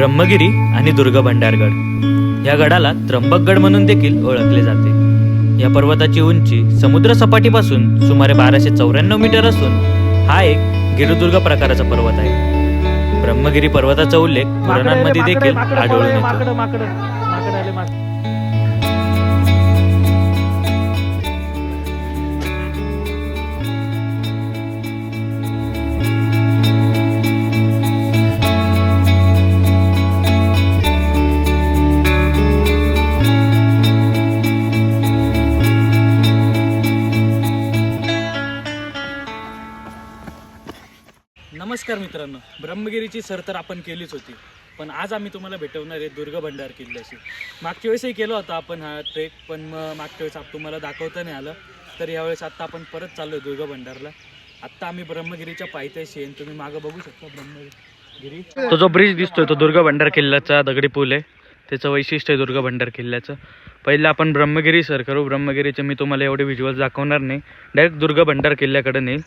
ब्रह्मगिरी आणि दुर्ग भंडारगड. या गडाला त्र्यंबकगड म्हणून देखील ओळखले जाते. या पर्वताची उंची समुद्र सपाटीपासून सुमारे बाराशे चौऱ्याण्णव मीटर असून हा एक गिरुदुर्ग प्रकाराचा पर्वत आहे. ब्रह्मगिरी पर्वताचा उल्लेख पुराणांमध्ये देखील आढळून येतो. मित्रांनो ब्रह्मगिरीची सर तर आपण केलीच होती. पण आज आम्ही तुम्हाला भेटवणार आहे दुर्ग भंडार किल्ल्याशी. मागच्या वेळेसही केलो होता आपण हा ट्रेक पण मग मागच्या वेळेस तुम्हाला दाखवता नाही आलं. तर यावेळेस आत्ता आपण परत चाललो आहे दुर्ग भंडारला. आत्ता आम्ही ब्रह्मगिरीच्या पायथ्याशी आहे आणि तुम्ही मागं बघू शकता ब्रह्मगिरी. तो जो ब्रिज दिसतोय तो दुर्ग भंडार किल्ल्याचा दगडी पूल आहे. त्याचं वैशिष्ट्य आहे दुर्ग भंडार किल्ल्याचं. पहिलं आपण ब्रह्मगिरी सर करू. ब्रह्मगिरीचे मी तुम्हाला एवढे व्हिज्युअल दाखवणार नाही. डायरेक्ट दुर्ग भंडार किल्ल्याकडे नेईल.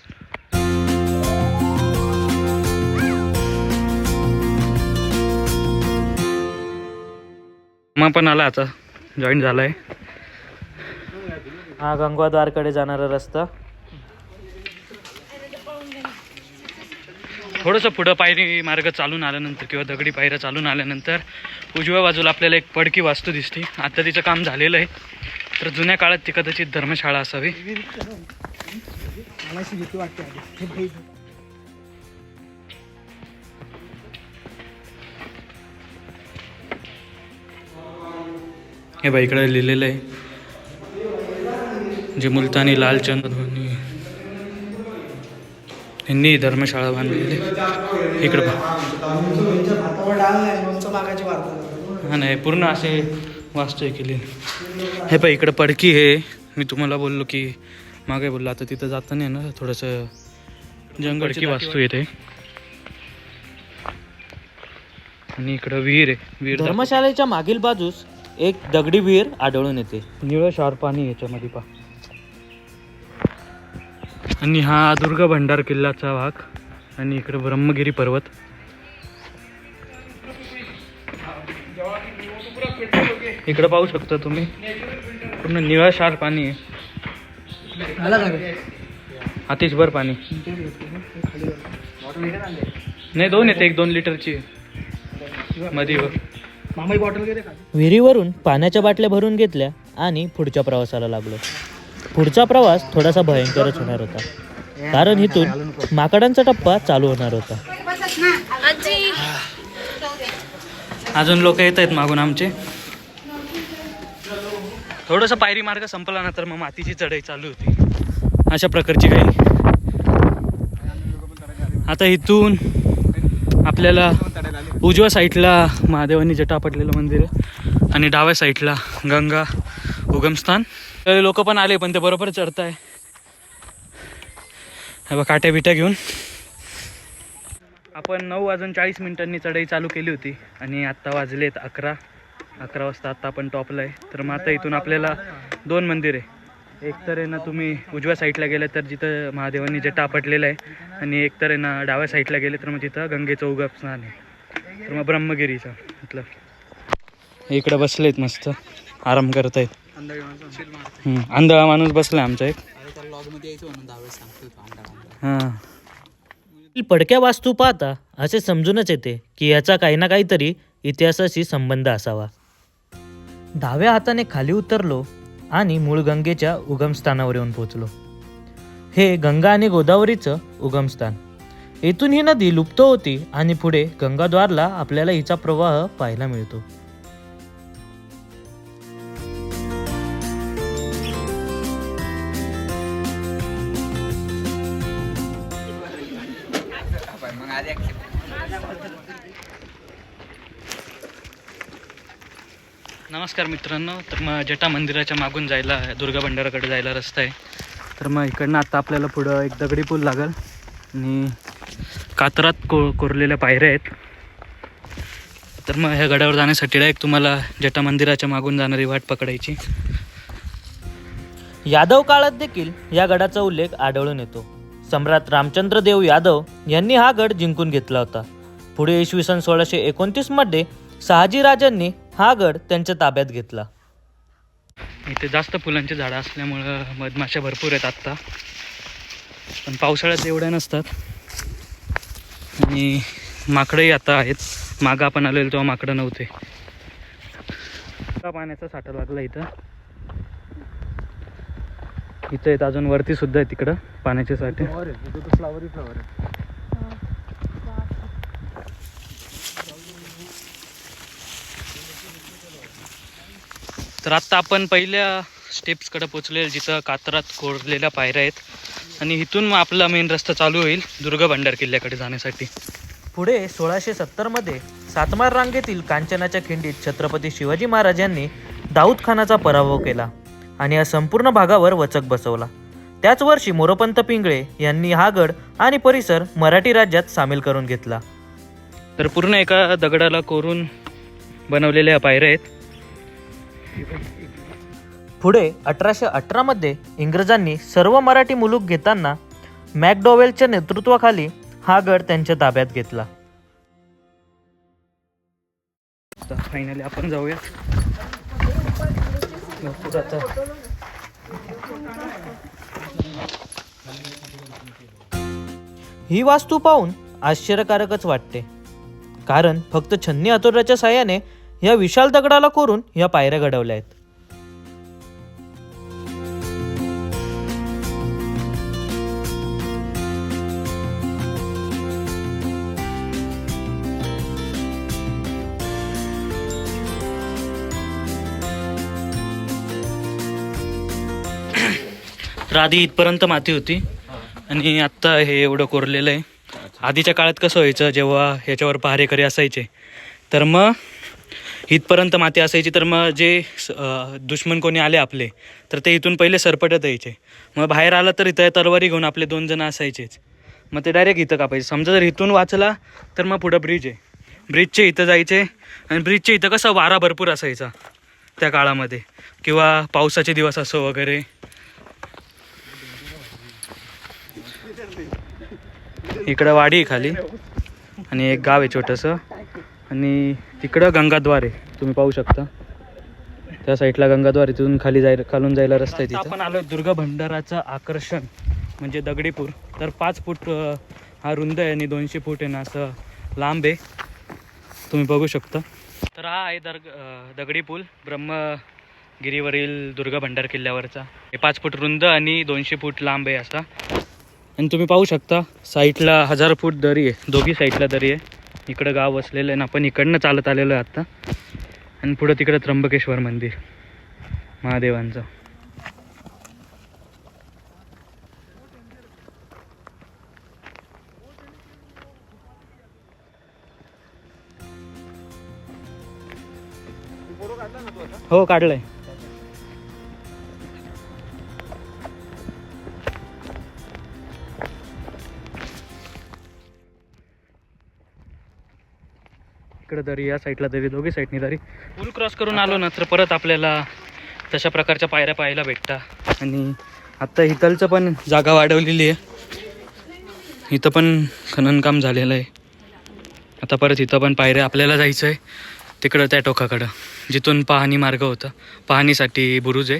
मग पण आला आता. जॉईन झालाय. हा गंगाद्वारकडे जाणारा रस्ता. थोडंसं पुढं पायरी मार्ग चालून आल्यानंतर किंवा दगडी पायऱ्या चालून आल्यानंतर उजव्या बाजूला आपल्याला एक पडकी वास्तू दिसते. आता तिचं काम झालेलं आहे. तर जुन्या काळात ती कदाचित धर्मशाळा असावी. हे बघ इकडे लिहिलेलं आहे. जे मुलतानी लालचंद धोनी. यांनी धर्मशाळा बांधलेली आहे. इकडं. हा नाही पूर्ण असे वास्तू केली. हे पाय इकडं पडकी आहे मी तुम्हाला बोललो की मागे बोललो आता तिथं जाताना आहे ना थोडंसं जंगलची वास्तू येते. आणि इकडं विहीर आहे. विहीर धर्मशाळेच्या मागील बाजूस एक दगडी विहीर आढळून येते. निळं शार पाणी याच्यामध्ये पा आणि हा दुर्ग भंडार किल्ल्याचा भाग आणि इकडे ब्रह्मगिरी पर्वत. इकडे पाहू शकता तुम्ही. पूर्ण निळं शार पाणी आहे अतिशभर पाणी. नाही दोन येते एक दोन लिटरची. विहिरीवरून पाण्याच्या बाटल्या भरून घेतल्या आणि पुढच्या प्रवासाला लागलो. पुढचा प्रवास थोडासा भयंकरच होणार होता. कारण इथून माकडांचा टप्पा चालू होणार होता. अजून लोक येत आहेत मागून आमचे. थोडंसं पायरी मार्ग संपला ना तर मग मातीची चढाई चालू होती. अशा प्रकारची काही आता इथून आपल्याला उजव्या साईडला महादेवांनी जटा पडलेलं मंदिर आहे. आणि डाव्या साईडला गंगा उगमस्थान लोक पण आले पण ते बरोबर चढताय. हे बघ काट्या बिट्या घेऊन. आपण नऊ वाजून चाळीस मिनिटांनी चढाई चालू केली होती आणि आत्ता वाजलेत अकरा. अकरा वाजता आत्ता आपण टॉपला आहे. तर मग आता इथून आपल्याला दोन मंदिर आहे. एक तर आहे ना तुम्ही उजव्या साईडला गेलं तर जिथं महादेवांनी जटा आपटलेलं आहे. आणि एक तर आहे ना डाव्या साईडला गेले तर मग तिथं गंगेचं उगम स्नान आहे. तर मग ब्रह्मगिरीचा मतलब. इकडं बसलेत मस्त. आराम करत आहेत आंधळा माणूस बसलाय आमचा एक. हां. पडक्या वास्तू पाहता असे समजूनच येते की याचा काही ना काहीतरी इतिहासाशी संबंध असावा. डाव्या हाताने खाली उतरलो आणि मूळ गंगेच्या उगमस्थानावर येऊन पोचलो हे गंगा आणि गोदावरीचं उगमस्थान. येथून ही नदी लुप्त होती आणि पुढे गंगाद्वारला आपल्याला हिचा प्रवाह पाहायला मिळतो. नमस्कार मित्रांनो तर मग जटा मंदिराच्या मागून जायला दुर्गा भंडाराकडे जायला रस्ता आहे. तर मग इकडनं आता आपल्याला पुढं एक दगडी पूल लागेल आणि कातरात को कोरलेल्या पायऱ्या आहेत. तर मग ह्या गडावर जाण्यासाठी डायरेक्ट तुम्हाला जटा मंदिराच्या मागून जाणारी वाट पकडायची. यादव काळात देखील या गडाचा उल्लेख आढळून येतो. सम्राट रामचंद्र देव यादव यांनी हा गड जिंकून घेतला होता. पुढे इसवी सन सोळाशे एकोणतीसमध्ये शहाजीराजांनी हा गड त्यांच्या ताब्यात घेतला. इथे जास्त फुलांची झाडं असल्यामुळं मधमाशा भरपूर आहेत आत्ता. पण पावसाळ्यात एवढ्या नसतात. आणि माकडंही आता आहेत. मागं आपण आलेलो तेव्हा माकडं नव्हते. पाण्याचा साठा लागला इथं. इथं आहेत अजून वरती सुद्धा आहे तिकडं पाण्याचे साठे. तर आत्ता आपण पहिल्या स्टेप्सकडे पोचलेलं जिथं कातरात कोरलेल्या पायऱ्या आहेत. आणि इथून मग आपला मेन रस्ता चालू होईल दुर्ग भंडार किल्ल्याकडे जाण्यासाठी. पुढे सोळाशे सत्तरमध्ये सातमार रांगेतील कांचनाच्या खिंडीत छत्रपती शिवाजी महाराजांनी दाऊद खानाचा पराभव केला आणि या संपूर्ण भागावर वचक बसवला. त्याच वर्षी मोरोपंत पिंगळे यांनी हा गड आणि परिसर मराठी राज्यात सामील करून घेतला. तर पूर्ण एका दगडाला कोरून बनवलेल्या पायऱ्या आहेत. पुढे अठराशे अठरामध्ये इंग्रजांनी सर्व मराठी मुलूक घेताना मॅकडॉवेलच्या नेतृत्वाखाली हा गड त्यांच्या ताब्यात घेतला. फायनली आपण जाऊया. ही वास्तू पाहून आश्चर्यकारकच वाटते. कारण फक्त छन्नी हातोड्याच्या साह्याने या विशाल दगडाला कोरून या पायऱ्या घडवल्या आहेत. तर आधी इथपर्यंत माती होती. आणि आत्ता हे एवढं कोरलेलं आहे. आधीच्या काळात कसं व्हायचं जेव्हा ह्याच्यावर पहारेकरी असायचे तर मग इथपर्यंत माती असायची तर मग जे दुश्मन कोणी आले आपले तर ते इथून पहिले सरपटत यायचे. मग बाहेर आलं तर इथं तलवारी घेऊन आपले दोन जण असायचेच. मग ते डायरेक्ट इथं कापायचे. समजा जर इथून वाचला तर मग पुढं ब्रिज आहे. ब्रिजचे इथं जायचे. आणि ब्रिजचे इथं कसं वारा भरपूर असायचा त्या काळामध्ये. किंवा पावसाचे दिवस असो वगैरे. इकडं वाडी आहे खाली. आणि एक गाव आहे छोटंसं. आणि तिकडं गंगाद्वार आहे. तुम्ही पाहू शकता. त्या साईडला गंगाद्वार आहे. तिथून खाली जायला खालून जायला रस्ता आहे तिथं. आपण आलो दुर्गा भंडाराचं आकर्षण म्हणजे दगडीपूर. तर पाच फूट हा रुंद आहे आणि दोनशे फूट आहे ना असं लांब आहे. तुम्ही बघू शकता. तर हा आहे दर्ग दगडी पूल ब्रह्मगिरीवरील दुर्गा भंडार किल्ल्यावरचा. हे पाच फूट रुंद आणि दोनशे फूट लांब आहे असा. आणि तुम्ही पाहू शकता साईडला हजार फूट दरी आहे. दोघी साईडला दरी आहे. इकडं गाव वसलेलं आहे ना आपण इकडनं चालत आलेलो आहे आत्ता आणि पुढं तिकडं त्र्यंबकेश्वर मंदिर. महादेवांचं. हो काढलंय. इकडे दरी या साईडला दरी दोघी साईडनी दरी पूल क्रॉस करून आलो ना तर परत आपल्याला तशा प्रकारच्या पायऱ्या पाहायला भेटता. आणि आत्ता इथलचं पण जागा वाढवलेली आहे. इथं पण खननकाम झालेलं आहे. आता परत इथं पण पायऱ्या आपल्याला जायचं आहे तिकडं त्या टोकाकडं जिथून पाहणी मार्ग होता. पाहणीसाठी बुरुज आहे.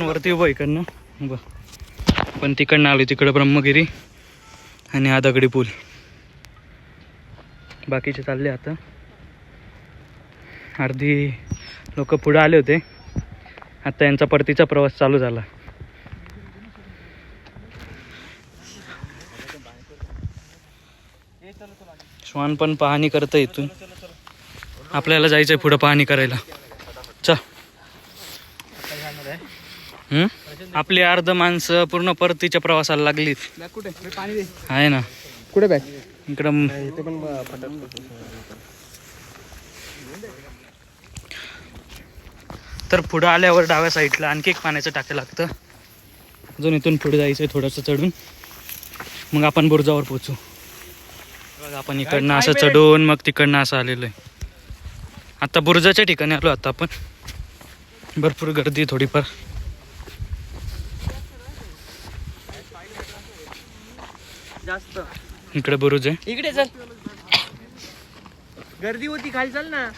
आपण वरती उभं इकडनं. उभं. पण तिकडनं आलो तिकडं ब्रह्मगिरी आणि हा दगडी पूल. बाकीचे चालले आता. अर्धी लोक पुढं आले होते. आता यांचा परतीचा प्रवास चालू झाला. श्वान पण पाहणी करतं इथून. आपल्याला जायचंय पुढं पाहणी करायला. चा आपली अर्ध माणसं पूर्ण परतीच्या प्रवासाला लागलीत आहे ना. कुठे बॅग? इकडं तर पुढं आल्यावर डाव्या साईडला आणखी एक पाण्याचं टाकं लागतं. अजून इथून पुढे जायचं आहे थोडंसं चढून. मग आपण बुर्जावर पोचू आपण इकडनं असं चढून मग तिकडनं असं आलेलो आहे. आता बुर्जाच्या ठिकाणी आलो आता आपण. भरपूर गर्दी थोडीफार. जास्त. इकडे बुरुज आहे. इकडे चल. गर्दी होती खाली चल ना.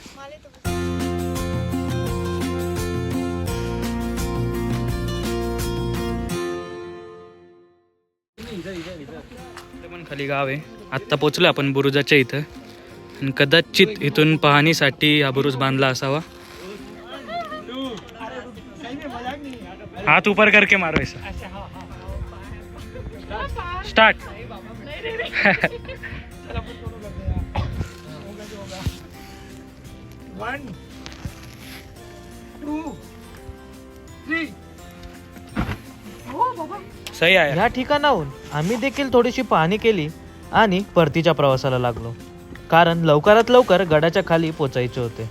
पण खाली गाव आहे. आत्ता पोचलो आपण बुरुजाच्या इथं. आणि कदाचित इथून पाहणीसाठी हा बुरुज बांधला असावा. हात उपर करके सही आहे. या ठिकाणाहून आम्ही देखील थोडीशी पाहणी केली आणि परतीच्या प्रवासाला लागलो. कारण लवकरात लवकर गडाच्या खाली पोचायचे होते.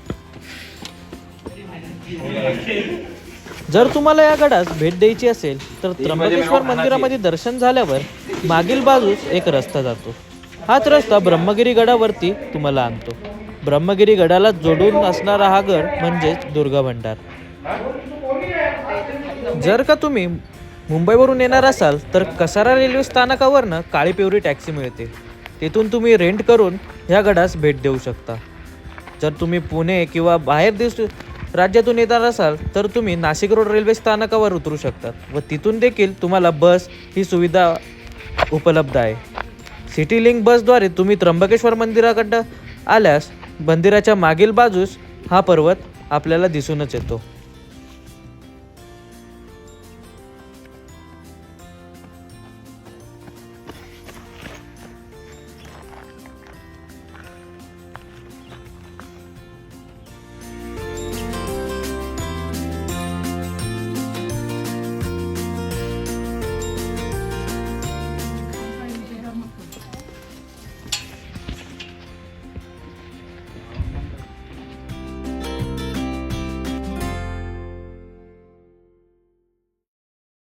जर तुम्हाला या गडास भेट द्यायची असेल तर त्र्यंबकेश्वर मंदिरामध्ये दर्शन झाल्यावर मागील बाजूस एक रस्ता जातो. हाच रस्ता ब्रह्मगिरी गडावरती तुम्हाला आणतो. ब्रह्मगिरी गडाला जोडून असणारा हा गड म्हणजेच दुर्गा भंडार. जर का तुम्ही मुंबईवरून येणार असाल तर कसारा रेल्वे स्थानकावरनं काळी पिवरी टॅक्सी मिळते. तिथून तुम्ही रेंट करून ह्या गडास भेट देऊ शकता. जर तुम्ही पुणे किंवा बाहेर देश राज्यातून येणार असाल तर तुम्ही नाशिक रोड रेल्वे स्थानकावर उतरू शकतात व तिथून देखील तुम्हाला बस ही सुविधा उपलब्ध आहे. सिटी लिंक बसद्वारे तुम्ही त्र्यंबकेश्वर मंदिराकडं आल्यास मंदिराच्या मागील बाजूस हा पर्वत आपल्याला दिसूनच येतो.